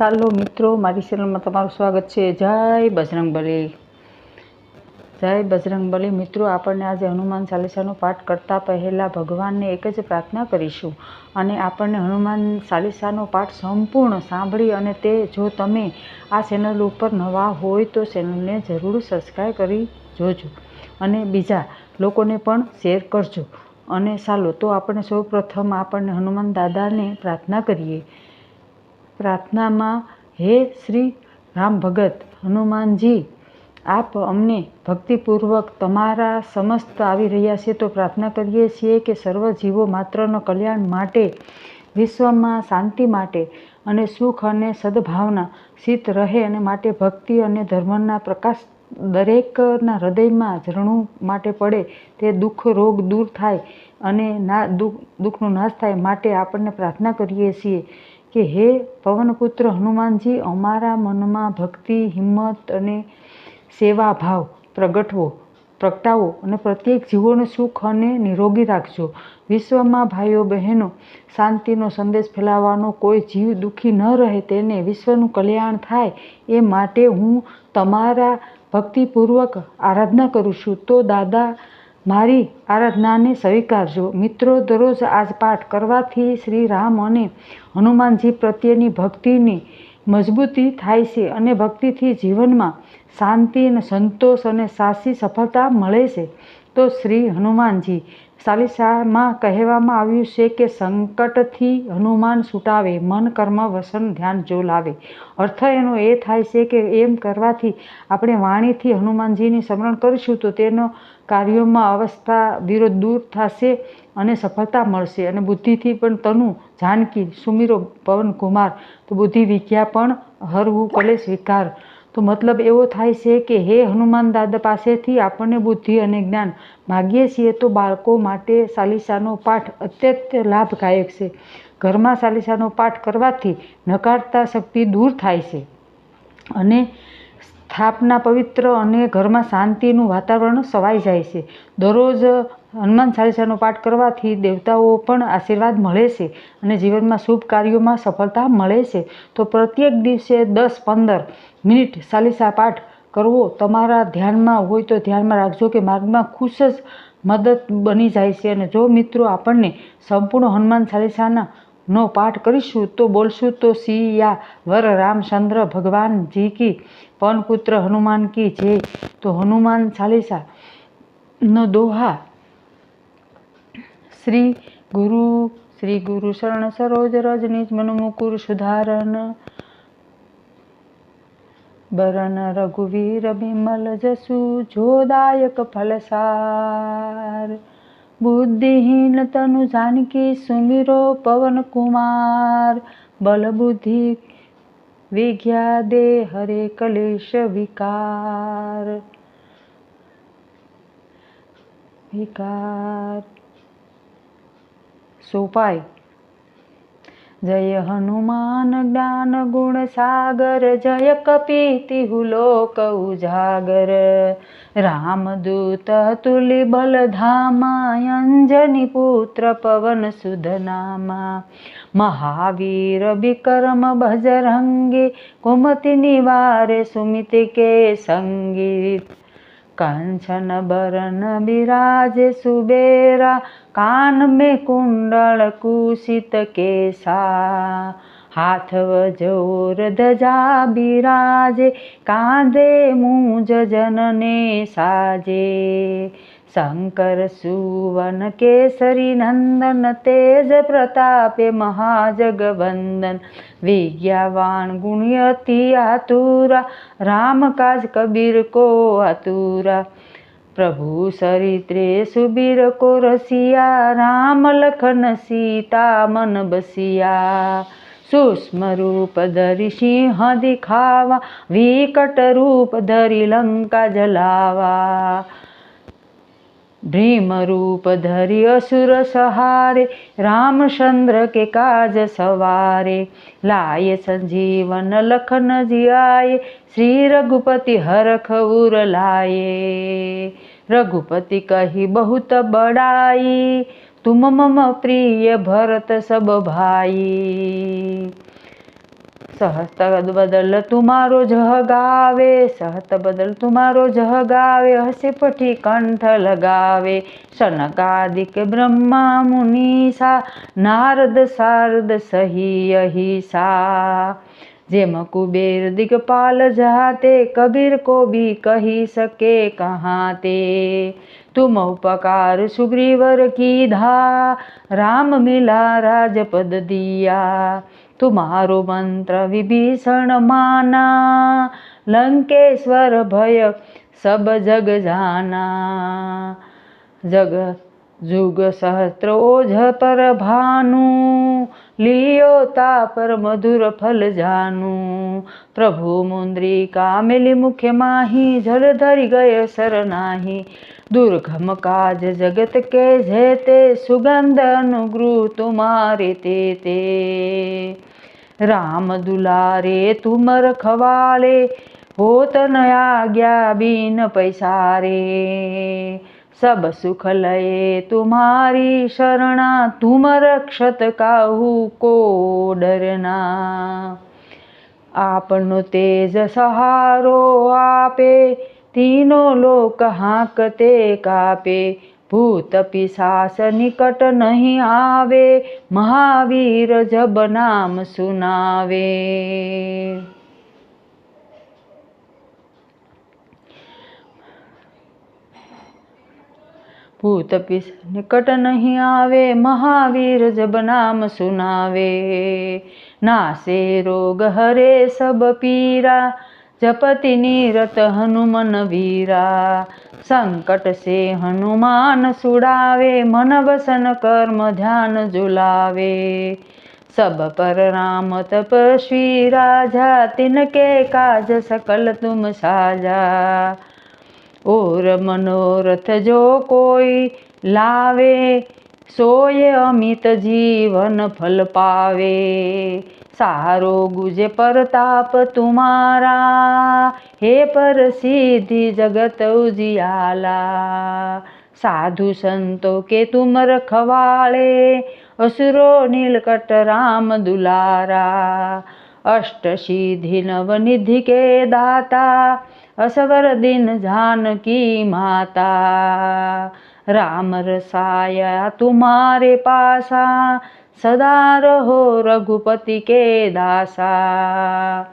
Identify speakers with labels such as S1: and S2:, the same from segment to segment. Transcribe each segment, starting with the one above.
S1: ચાલો મિત્રો, મારી ચેનલમાં તમારું સ્વાગત છે. જય બજરંગબલી જય બજરંગબલી મિત્રો, આપણને આજે હનુમાન ચાલીસાનો પાઠ કરતાં પહેલાં ભગવાનને એક જ પ્રાર્થના કરીશું. અને આપણને હનુમાન ચાલીસાનો પાઠ સંપૂર્ણ સાંભળી અને તે જો તમે આ ચેનલ ઉપર નવા હોય તો ચેનલને જરૂર સબસ્ક્રાઈબ કરી જોજો. અને બીજા લોકોને પણ શેર કરજો. અને ચાલો, તો આપણે સૌ પ્રથમ આપણને હનુમાન દાદાને પ્રાર્થના કરીએ. પ્રાર્થનામાં, હે શ્રી રામ ભગત, હનુમાનજી, આપ અમને ભક્તિપૂર્વક તમારા સમસ્ત આવી રહ્યા છે તો પ્રાર્થના કરીએ છીએ કે સર્વ જીવો માત્રનો કલ્યાણ માટે, વિશ્વમાં શાંતિ માટે અને સુખ અને સદભાવના શીત રહે અને માટે ભક્તિ અને ધર્મના પ્રકાશ દરેકના હૃદયમાં ઝરણું માટે પડે તે દુઃખ રોગ દૂર થાય અને ના દુઃખ, દુઃખનો નાશ થાય માટે આપણને પ્રાર્થના કરીએ છીએ. કે હે પવનપુત્ર હનુમાનજી, અમારા મનમાં ભક્તિ, હિંમત અને સેવા ભાવ પ્રગટવો, પ્રગટાવો અને પ્રત્યેક જીવોને સુખ અને નિરોગી રાખજો. વિશ્વમાં ભાઈઓ બહેનો, શાંતિનો સંદેશ ફેલાવવાનો કોઈ જીવ દુઃખી ન રહે, તેને વિશ્વનું કલ્યાણ થાય એ માટે હું તમારા ભક્તિપૂર્વક આરાધના કરું છું. તો દાદા મારી આરાધનાને સ્વીકારજો. મિત્રો, દરરોજ આજ પાઠ કરવાથી શ્રી રામ અને હનુમાનજી પ્રત્યેની ભક્તિની મજબૂતી થાય છે અને ભક્તિથી જીવનમાં શાંતિ અને સંતોષ અને સાચી સફળતા મળે છે. તો શ્રી હનુમાનજી ચાલીસામાં કહેવામાં આવ્યું છે કે સંકટથી હનુમાન છૂટાવે મન કર્મ વસન ધ્યાન જો લાવે. અર્થ એનો એ થાય છે કે એમ કરવાથી આપણે વાણીથી હનુમાનજીની સ્મરણ કરીશું તો તેનો કાર્યોમાં અવસ્થા વિરોધ દૂર થશે અને સફળતા મળશે. અને બુદ્ધિથી પણ તનુ જાનકી, સુમીરો પવન કુમાર તો બુદ્ધિ વિદ્યા પણ હરવું કલેશ વિકાર તો મતલબ એવો થાય છે કે હે હનુમાન દાદા પાસેથી આપણને બુદ્ધિ અને જ્ઞાન માગીએ છીએ તો બાળકો માટે સાલિસાનો પાઠ અત્યંત લાભદાયક છે. ઘરમાં સાલિસાનો પાઠ કરવાથી નકારતા શક્તિ દૂર થાય છે. અને સ્થાપના પવિત્ર અને ઘરમાં શાંતિનું વાતાવરણ સવાઈ જાય છે. દરરોજ હનુમાન ચાલીસાનો પાઠ કરવાથી દેવતાઓ પણ આશીર્વાદ મળે છે અને જીવનમાં શુભ કાર્યોમાં સફળતા મળે છે. તો પ્રત્યેક દિવસે દસ પંદર મિનિટ ચાલીસા પાઠ કરવો તમારા ધ્યાનમાં હોય તો ધ્યાનમાં રાખજો કે માર્ગમાં ખુશ જ મદદ બની જાય છે. અને જો મિત્રો આપણને સંપૂર્ણ હનુમાન ચાલીસાના નો પાઠ કરીશું તો બોલશું તો સિયા વર રામચંદ્ર ભગવાન જી કી પનપુત્ર હનુમાન કી જે તો હનુમાન ચાલીસા નો દોહા શ્રી ગુરુ શ્રી ગુરુ શરણ સરોજ રજનીજ મન મુકુર સુધારન બરન રઘુવીર બિમલ જસુ જોદાયક ફલસાર. બુદ્ધિહીન તનુ જાનકી સુમિરો પવન કુમાર. બલ બુદ્ધિ વિજ્ઞા દે હરે કલેશ વિકાર. વિકાર. સોપાય જય હનુમાન જ્ઞાન ગુણ સાગર, જય કપીતિ હુલોક ઉજાગર. રામદૂત તુલિ બલધામા અંજની પુત્ર પવન સુધનામા મહાવીર વિક્રમ ભજરંગી, કુમતિ નિવારે સુમિત કે સંગીત કાંચન બરન બિરાજે સુબેરા, કાન મે કુંડળ કુશિત કેસા. હાથ વજોર ધજા બિરાજે કાંદે મુજ જનને સાજે. શંકર સુવન કેસરી નંદન તેજ પ્રતાપે મહાજગવંદન વિજ્ઞાવાન ગુણ્યતિ આતુરા રામ કાજ કબીર કો આતુરા પ્રભુ સરિત્રે સુબીર કો રસિયા રામ લખન સીતા મન બસિયા સૂક્ષ્મ રૂપ ધરી સિંહ દિખાવા વિકટ રૂપ ધરી લંકા જલાવા ભીમ રૂપ ધરી અસુર સહારે રામચંદ્ર કે કાજ સવારે લાય સંજીવન લખન જીઆye શ્રી રઘુપતિ હરખ ઉર લાયે રઘુપતિ કહી બહુત બડાઈ તુમ મમ પ્રિય ભરત સબ ભાઈ સહસ્ત બદલ તુમારો જહગાવે સહત બદલ તુમારો જહગાવે હસે પઠી કંઠ લગાવે. શનકાદિક બ્રહ્મા મુનિસા નારદ શારદ સહી અહિસા જેમ કુબેર દિગપાલ જાતે, કબીર કો ભી કહી સકે કહા તે. તુમ ઉપકાર સુગ્રીવર કીધા રામ મિલા રાજપદ દિયા. તું મારો મંત્ર વિભીષણ માના લંકેશ્વર ભય સબ જગ જાના. જગ જુગ સહસ્ત્ર ઓઝ પર ભાનું લિયો તા પર મધુર ફલ જાનું પ્રભુ મુંદ્રી કામેલી મુખ્ય માહી જળધરી ગય સર નાહી દુર્ગમ કાજ જગત કે જે તે સુગંધ અનુગૃહ તુમારે તે તે રામ દુલારે તુમ રખવાલે હોત ન આજ્ઞા બિન પૈસા રે सब सुख लये तुम्हारी शरणा तुम रक्षत काहू को डरना आपनो तेज सहारो आपे तीनो लोक हाकते कापे भूत पिशास निकट नहीं आवे महावीर जब नाम सुनावे ભૂત પીસ નિકટ નહીં આવે મહાવીર જબ નામ સુનાવે નાસે રોગ હરે સબ પીરા જપતિ નિરત હનુમન વીરા સંકટ સે હનુમાન સુડાવે મન વસન કર્મ ધ્યાન ઝુલાવે સબ પર રામ તપસ્વી રાજા તિનકે કાજ સકલ તુમ સાજા ઓર મનોરથ જો કોઈ લાવે સોય અમિત જીવન ફલ પાવે સારો ગુજે પરતાપ તુમારા હે પર સિદ્ધિ જગત ઉજિયાલા સાધુ સંતો કે તુમ રખવાળે અસુરો નીલકટ રામ દુલારા અષ્ટ સિદ્ધિ નવનિધિ કે દાતા અસવર દિન જાનકી માતા રામ રસાયા તુમારે પાસા, સદા રહો રઘુપતિ કે દાસા.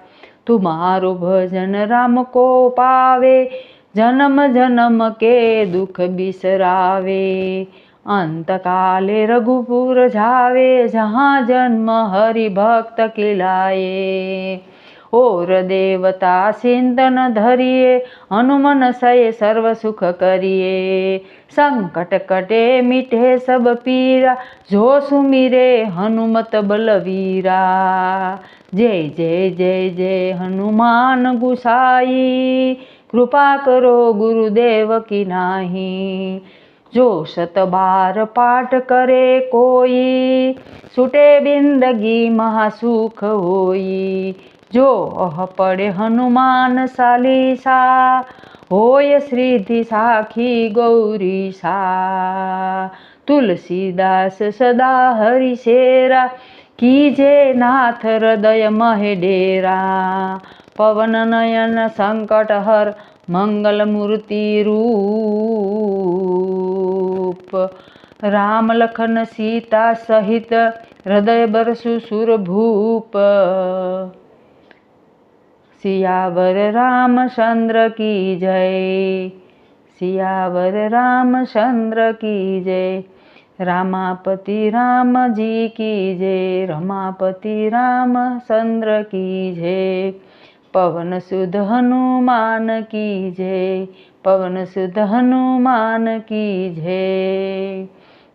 S1: તુમારું ભજન રામ કો પાવે, જન્મ જન્મ કે દુઃખ બિસરાવે. અંતકાલે રઘુપુર જાવે, જહાં જન્મ હરિભક્ત કિલાએ ઓર દેવતા સિંદન ધરીએ, હનુમન સય સર્વ સુખ કરીએ. સંકટ કટે મીઠે સબ પીરા, જો સુમીરે હનુમત બલવીરા. જય જય જય જય હનુમાન ગુસાઈ, કૃપા કરો ગુરુદેવ કી નાહી. જો શતબાર પાઠ કરે કોઈ, છૂટે બિંદગી મહાસુખ હોઈ જો અહ પડે હનુમાન સાલીસા હોય શ્રીધિ સાખી ગૌરી સા તુલસીદાસ સદા હરિશેરા કીજે નાથ હૃદય મહે ડેરા, પવન નયન સંકટ હર મંગલ મૂર્તિ રૂપ. રામ લખન સીતા સહિત હૃદય બરસુ સુર ભૂપ. સિયાવર રામચંદ્ર કી જય. સિયાવર રામચંદ્ર કી જય. રામાપતિ રામજી કી જય. રમાપતિ રામચંદ્ર કી જય. પવન સુધ હનુમાન કી જય. પવન સુધ હનુમાન કી જય.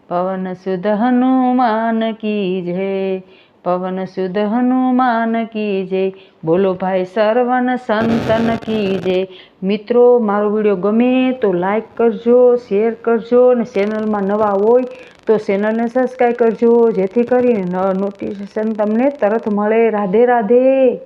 S1: પવન સુધ હનુમાન કી જય. પવન સુદ હનુમાન કી જય. બોલો ભાઈ સર્વન સંતન કી જય. મિત્રો, મારો વીડિયો ગમે તો લાઈક કરજો શેર કરજો અને ચેનલમાં નવા હોય તો ચેનલને સબસ્ક્રાઈબ કરજો, જેથી કરીને નોટિફિકેશન તમને તરત મળે. રાધે રાધે.